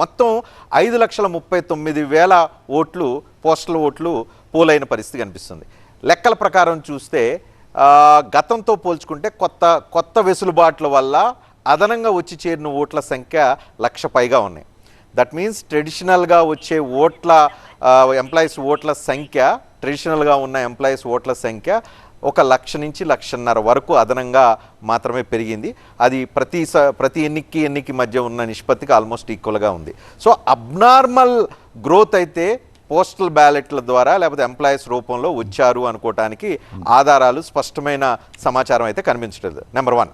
మొత్తం ఐదు లక్షల ముప్పై తొమ్మిది వేల ఓట్లు పోస్టల్ ఓట్లు పోలైన పరిస్థితి కనిపిస్తుంది. లెక్కల ప్రకారం చూస్తే గతంతో పోల్చుకుంటే కొత్త కొత్త వెసులుబాట్ల వల్ల అదనంగా వచ్చి చేరిన ఓట్ల సంఖ్య లక్ష పైగా ఉన్నాయి. దట్ మీన్స్ ట్రెడిషనల్గా వచ్చే ఓట్ల ఎంప్లాయీస్ ఓట్ల సంఖ్య ట్రెడిషనల్గా ఉన్న ఎంప్లాయీస్ ఓట్ల సంఖ్య ఒక లక్ష నుంచి లక్షన్నర వరకు అదనంగా మాత్రమే పెరిగింది. అది ప్రతి స ప్రతి ఎన్నికకి ఎన్నిక మధ్య ఉన్న నిష్పత్తికి ఆల్మోస్ట్ ఈక్వల్గా ఉంది. సో అబ్నార్మల్ గ్రోత్ అయితే పోస్టల్ బ్యాలెట్ల ద్వారా లేకపోతే ఎంప్లాయీస్ రూపంలో వచ్చారు అనుకోవటానికి ఆధారాలు స్పష్టమైన సమాచారం అయితే కనిపించలేదు. నెంబర్ వన్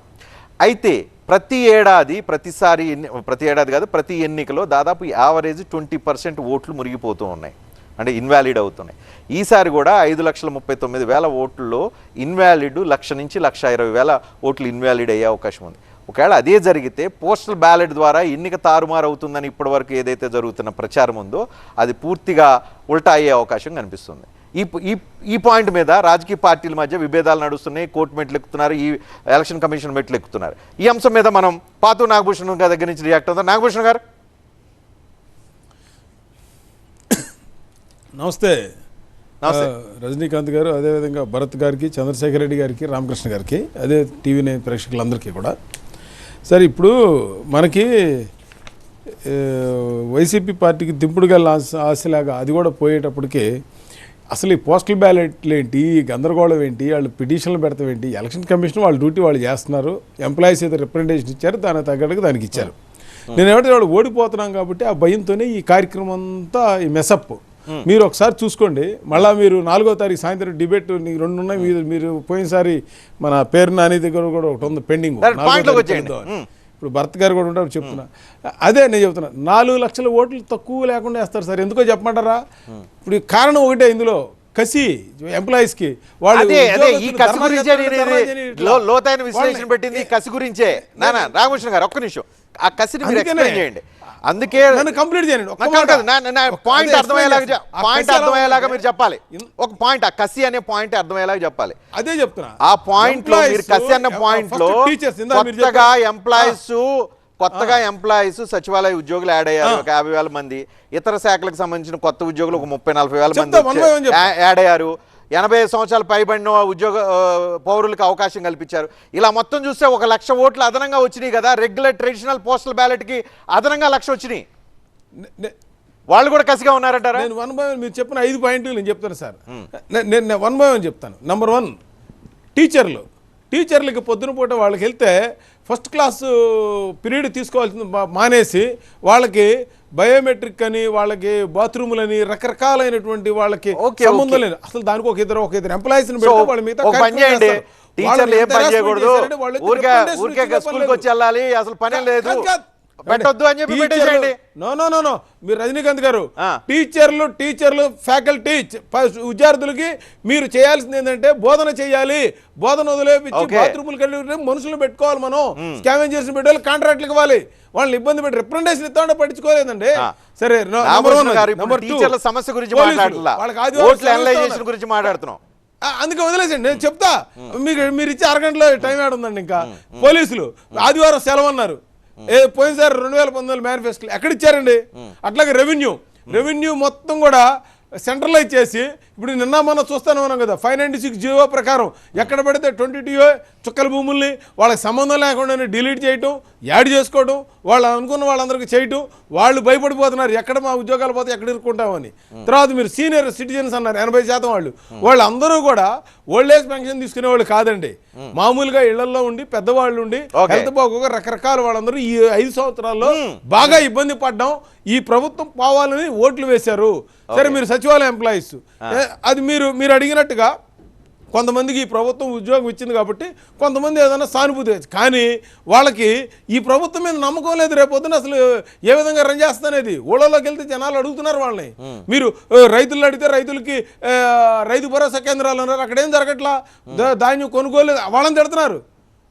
అయితే ప్రతి ఏడాది ప్రతిసారి ఎన్ని ప్రతి ఏడాది కాదు ప్రతి ఎన్నికలో దాదాపు యావరేజ్ ట్వంటీ పర్సెంట్ ఓట్లు మురిగిపోతూ ఉన్నాయి. అంటే ఇన్వాలిడ్ అవుతున్నాయి. ఈసారి కూడా ఐదు లక్షల ముప్పై తొమ్మిది వేల ఓట్లలో ఇన్వాలిడ్ లక్ష నుంచి లక్ష ఇరవై వేల ఓట్లు ఇన్వాలిడ్ అయ్యే అవకాశం ఉంది. ఒకవేళ అదే జరిగితే పోస్టల్ బ్యాలెట్ ద్వారా ఎన్నిక తారుమారు అవుతుందని ఇప్పటివరకు ఏదైతే జరుగుతున్న ప్రచారం ఉందో అది పూర్తిగా ఉల్టా అయ్యే అవకాశం కనిపిస్తుంది. ఈ ఈ ఈ పాయింట్ మీద రాజకీయ పార్టీల మధ్య విభేదాలు నడుస్తున్నాయి కోర్టు మెట్లు ఎక్కుతున్నారు ఈ ఎలక్షన్ కమిషన్ మెట్లు ఎక్కుతున్నారు ఈ అంశం మీద మనం పాతు నాగభూషణ్ గారి దగ్గర నుంచి రియాక్ట్ అవుతాం నాగభూషణ్ గారు. నమస్తే. రజనీకాంత్ గారు అదేవిధంగా భరత్ గారికి చంద్రశేఖర్ రెడ్డి గారికి రామకృష్ణ గారికి అదే టీవీ ప్రేక్షకులందరికీ కూడా. సరే ఇప్పుడు మనకి వైసీపీ పార్టీకి దింపుడుగా ఆశ ఆశలాగా అది కూడా పోయేటప్పటికి అసలు ఈ పోస్టల్ బ్యాలెట్లు ఏంటి గందరగోళం ఏంటి వాళ్ళు పిటిషన్లు పెడతాం ఏంటి ఎలక్షన్ కమిషన్ వాళ్ళ డ్యూటీ వాళ్ళు చేస్తున్నారు ఎంప్లాయీస్ అయితే రిప్రజెంటేషన్ ఇచ్చారు దానికి తగ్గట్టుగా దానికి ఇచ్చారు. నేను ఏమంటే వాళ్ళు ఓడిపోతున్నాం కాబట్టి ఆ భయంతోనే ఈ కార్యక్రమం అంతా ఈ మెసప్ మీరు ఒకసారి చూసుకోండి. మళ్ళా మీరు నాలుగో తారీఖు సాయంత్రం డిబేట్ రెండు ఉన్నాయి మీరు మీరు పోయినసారి మన పేరు నాని దగ్గర కూడా ఒకటి ఉంది పెండింగ్. మ్. ఇప్పుడు భర్త గారు కూడా ఉంటారు చెప్తున్నా. అదే నేను చెప్తున్నా నాలుగు లక్షల ఓట్లు తక్కువ లేకుండా వేస్తారు సార్. ఎందుకో చెప్పమంటారా? ఇప్పుడు ఈ కారణం ఒకటే ఇందులో. కసి ఎంప్లాయీస్కి వాళ్ళు అదే అదే ఈ కసి గురించే నేను ఇది లో-. లోతైన విశ్లేషణ పెట్టింది ఈ కసి గురించే నానా రామకృష్ణ గారు ఒక్క నిమిషం ఆ కసిని మీరు అందుకనే. ఎక్స్ప్లెయిన్ చేయండి అందుకే నన్ను కంప్లీట్ చేయండి ఒక్క మాట. నా- నా పాయింట్ అదే అర్థమయ్యేలాగా explain చెప్- చేస్తా. ఆ పాయింట్ కసి ఎలా అర్థమయ్యేలాగా ఉందంటే- మీరు చెప్పాలి ఒక పాయింట్ ఆ కసి అనే పాయింట్ అర్థమయ్యేలాగా చెప్పాలి అదే చెప్తున్నా ఆ పాయింట్లో మీరు కసి అన్న పాయింట్లో టీచర్స్ కొత్తగా. ఎంప్లాయీస్ కొత్తగా ఎంప్లాయీస్ సచివాలయ ఉద్యోగులు యాడ్ అయ్యారు ఒక యాభై వేల మంది. ఇతర శాఖలకు సంబంధించిన కొత్త ఉద్యోగులు ఒక ముప్పై నలభై వేల మంది యాడ్ అయ్యారు. ఎనభై ఐదు సంవత్సరాలు పైబడిన ఉద్యోగ పౌరులకు అవకాశం కల్పించారు. ఇలా మొత్తం చూస్తే ఒక లక్ష ఓట్లు అదనంగా వచ్చినాయి కదా. రెగ్యులర్ ట్రెడిషనల్ పోస్టల్ బ్యాలెట్కి అదనంగా లక్ష వచ్చినాయి. వాళ్ళు కూడా కసిగా ఉన్నారంటారా? నేను వన్ బై వన్ మీరు చెప్పిన ఐదు పాయింట్లు నేను చెప్తాను సార్. నేను వన్ బై వన్ చెప్తాను. నంబర్ వన్ టీచర్లు టీచర్లకి పొద్దున పూట వాళ్ళకి వెళ్తే ఫస్ట్ క్లాస్ పీరియడ్ తీసుకోవాల్సింది మానేసి వాళ్ళకి బయోమెట్రిక్ అని వాళ్ళకి బాత్రూములని రకరకాలైనటువంటి వాళ్ళకి సంబంధం. లేదు. అసలు దానికి ఒక ఇద్దరు ఒక ఇద్దరు ఎంప్లాయీస్ పని చేయండి. టీచర్లు ఏం పని చేయకూడదు. ఊరికే ఊరికే స్కూల్కి వచ్చి వెళ్ళాలి. అసలు పనే లేదు. పెట్టొద్దు అని చెప్పి పెట్టేసేయండి. నో నో నో నో మీరు రజనీకాంత్ గారు. టీచర్లు టీచర్లు ఫ్యాకల్టీ విద్యార్థులకి మీరు చేయాల్సింది ఏంటంటే బోధన చేయాలి. బోధన వదిలేపించి. బాత్రూములకు వెళ్ళి మనుషులు పెట్టుకోవాలి మనం. స్కావెంజర్స్ పెట్టాలి కాంట్రాక్ట్లకు ఇవ్వాలి. వాళ్ళని ఇబ్బంది పెట్టి రిప్రజెంటేషన్ ఇస్తామంటే పట్టించుకోలేదండి. సరే టీచర్ల సమస్య గురించి ఇస్తున్నారు. గురించి మాట్లాడుతున్నాం. అందుకే వదిలేసండి నేను చెప్తా. మీకు మీరు ఇచ్చే అరగంటలో టైం యాడ్ ఉందండి ఇంకా. పోలీసులు ఆదివారం సెలవు అన్నారు. ఏ పోయినసారి రెండు వేల పంతొమ్మిది మేనిఫెస్టో ఎక్కడ ఇచ్చారండి? అట్లాగే రెవెన్యూ రెవెన్యూ మొత్తం కూడా సెంట్రలైజ్ చేసి ఇప్పుడు నిన్న మనం చూస్తానే ఉన్నాం కదా ఫైవ్ నైంటీ సిక్స్ జీవో ప్రకారం ఎక్కడ పడితే ట్వంటీ టూ చుక్కల భూముల్ని వాళ్ళకి సంబంధం లేకుండానే డిలీట్ చేయటం యాడ్ చేసుకోవటం వాళ్ళు అనుకున్న వాళ్ళందరికీ చేయటం వాళ్ళు భయపడిపోతున్నారు ఎక్కడ మా ఉద్యోగాలు పోతే ఎక్కడ ఇరుక్కుంటామని. తర్వాత మీరు సీనియర్ సిటిజన్స్ అన్నారు ఎనభై శాతం వాళ్ళు. వాళ్ళందరూ కూడా ఓల్డ్ ఏజ్ పెన్షన్ తీసుకునే వాళ్ళు కాదండి. మామూలుగా ఇళ్ళలో ఉండి పెద్దవాళ్ళు ఉండి. హెల్త్ బాగోక రకరకాల వాళ్ళందరూ ఈ ఐదు సంవత్సరాల్లో బాగా ఇబ్బంది పడ్డాం. ఈ ప్రభుత్వం పోవాలని ఓట్లు వేశారు. సరే మీరు సచివాలయ ఎంప్లాయీస్. అది మీరు మీరు అడిగినట్టుగా కొంతమందికి ఈ ప్రభుత్వం ఉద్యోగం ఇచ్చింది కాబట్టి కొంతమంది ఏదైనా సానుభూతి కానీ వాళ్ళకి ఈ ప్రభుత్వం మీద నమ్మకం లేదు రేపొద్దున అసలు ఏ విధంగా రన్ చేస్తానేది ఊళ్ళలోకి వెళ్తే జనాలు అడుగుతున్నారు వాళ్ళని. మీరు రైతులు అడిగితే రైతులకి రైతు భరోసా కేంద్రాలు ఉన్నారు అక్కడ ఏం జరగట్లా? ధాన్యం కొనుగోలు వాళ్ళని తిడుతున్నారు.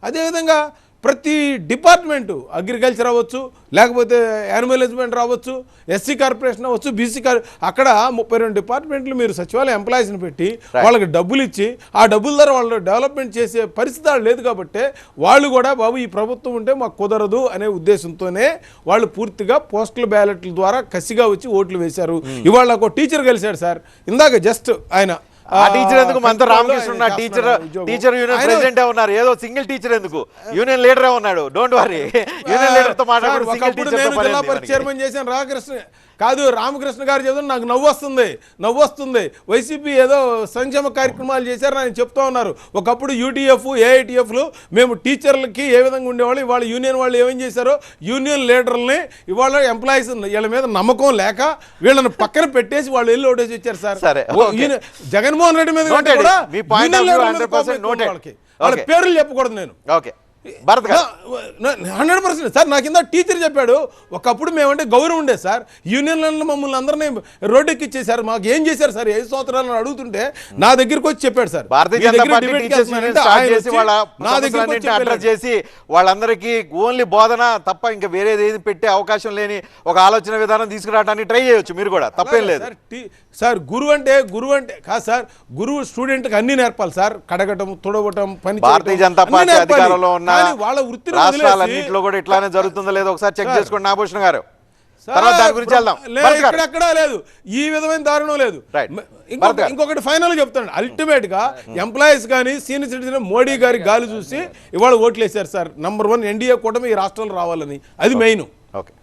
అదేవిధంగా ప్రతి డిపార్ట్మెంటు అగ్రికల్చర్ అవ్వచ్చు లేకపోతే యానిమల్ హస్బెండ్ రావచ్చు ఎస్సీ కార్పొరేషన్ అవ్వచ్చు బీసీ కార్ అక్కడ ముప్పై రెండు డిపార్ట్మెంట్లు మీరు సచివాలయ ఎంప్లాయీస్ని పెట్టి వాళ్ళకి డబ్బులు ఇచ్చి ఆ డబ్బుల ద్వారా వాళ్ళు డెవలప్మెంట్ చేసే పరిస్థితి లేదు కాబట్టి వాళ్ళు కూడా బాబు ఈ ప్రభుత్వం ఉంటే మాకు కుదరదు అనే ఉద్దేశంతోనే వాళ్ళు పూర్తిగా పోస్టల్ బ్యాలెట్ల ద్వారా కసిగా వచ్చి ఓట్లు వేశారు. ఇవాళ ఒక టీచర్ కలిశాడు సార్. ఇందాక జస్ట్ ఆయన ఆ టీచర్ ఎందుకు? మనతో Ramakrishna teacher. Teacher union president ఉన్నారు? ఏదో సింగిల్ టీచర్ ఎందుకు? యూనియన్ లీడరే ఉన్నాడు? డోంట్ వరీ యూనియన్ లీడర్తో సార్, మాట్లాడు సింగిల్ ఒకప్పుడు టీచర్ నేను జిల్లా పరిషత్ చైర్మన్ చేశాను. రామకృష్ణ కాదు రామకృష్ణ గారు చెబుతున్న నాకు నవ్వు వస్తుంది నవ్వు వస్తుంది. వైసీపీ ఏదో సంక్షేమ కార్యక్రమాలు చేశారని ఆయన చెప్తా ఉన్నారు. ఒకప్పుడు యూటీఎఫ్ ఏఐటిఎఫ్లు మేము టీచర్లకి ఏ విధంగా ఉండేవాళ్ళు ఇవాళ యూనియన్ వాళ్ళు ఏమేం చేశారో యూనియన్ లీడర్లని ఇవాళ ఎంప్లాయీస్ వీళ్ళ మీద నమ్మకం లేక వీళ్ళని పక్కన పెట్టేసి వాళ్ళు వెళ్ళి ఓటేసి వచ్చారు సార్. సరే, జగన్మోహన్ రెడ్డి మీద. కూడా మీ point యూనియన్ of view లీడర్ల మీద 100% కోపం ఎక్కువ noted. వాళ్ళకి. వాళ్ళ. పేర్లు చెప్పకూడదు నేను. Okay. Bharat hundred percent. Sir నాకు కింద టీచర్ చెప్పాడు ఒకప్పుడు మేమంటే గౌరవం ఉండే సార్. యూనియన్లలో మమ్మల్ని అందరినీ రోడ్డెక్కిచ్చేసారు మాకు ఏం చేశారు సార్? ఐదు సంవత్సరాలు అడుగుతుంటే నా దగ్గరికి వచ్చి చెప్పాడు సార్. భారతీయ జనతా దగ్గర చేసి నా వాళ్ళందరికీ ఓన్లీ బోధన తప్ప ఇంకా వేరేది ఏది పెట్టే అవకాశం లేని ఒక ఆలోచన విధానం తీసుకురావడానికి ట్రై చేయొచ్చు మీరు కూడా. తప్పేం లేదు. సార్, గురువు అంటే గురువు అంటే కాదు సార్ గురువు స్టూడెంట్కి అన్ని నేర్పాలి సార్. కడగటం తుడవటం పని భారతీయ జనతా పార్టీ. అధికారంలో ఉన్న వాళ్ళ వదిలేసి- రాష్ట్రాలన్నింటిలో కూడా ఇట్లానే జరుగుతుందో లేదో ఒకసారి చెక్. చేసుకోండి నాభూషణ్ గారు. తర్వాత దాని గురించి వెళ్దాం. ఇక్కడెక్కడా లేదు. ఈ విధమైన దారుణం లేదు. ఇంకొకటి ఫైనల్ చెప్తాను అల్టిమేట్గా ఎంప్లాయీస్ కానీ సీనియర్ సిటిజన్ మోడీ గారి గాలి చూసి ఇవాళ ఓట్లు వేశారు సార్. నంబర్ వన్ ఎన్డీఏ కూటమి ఈ రాష్ట్రంలో రావాలని. అది మెయిన్ ఓకే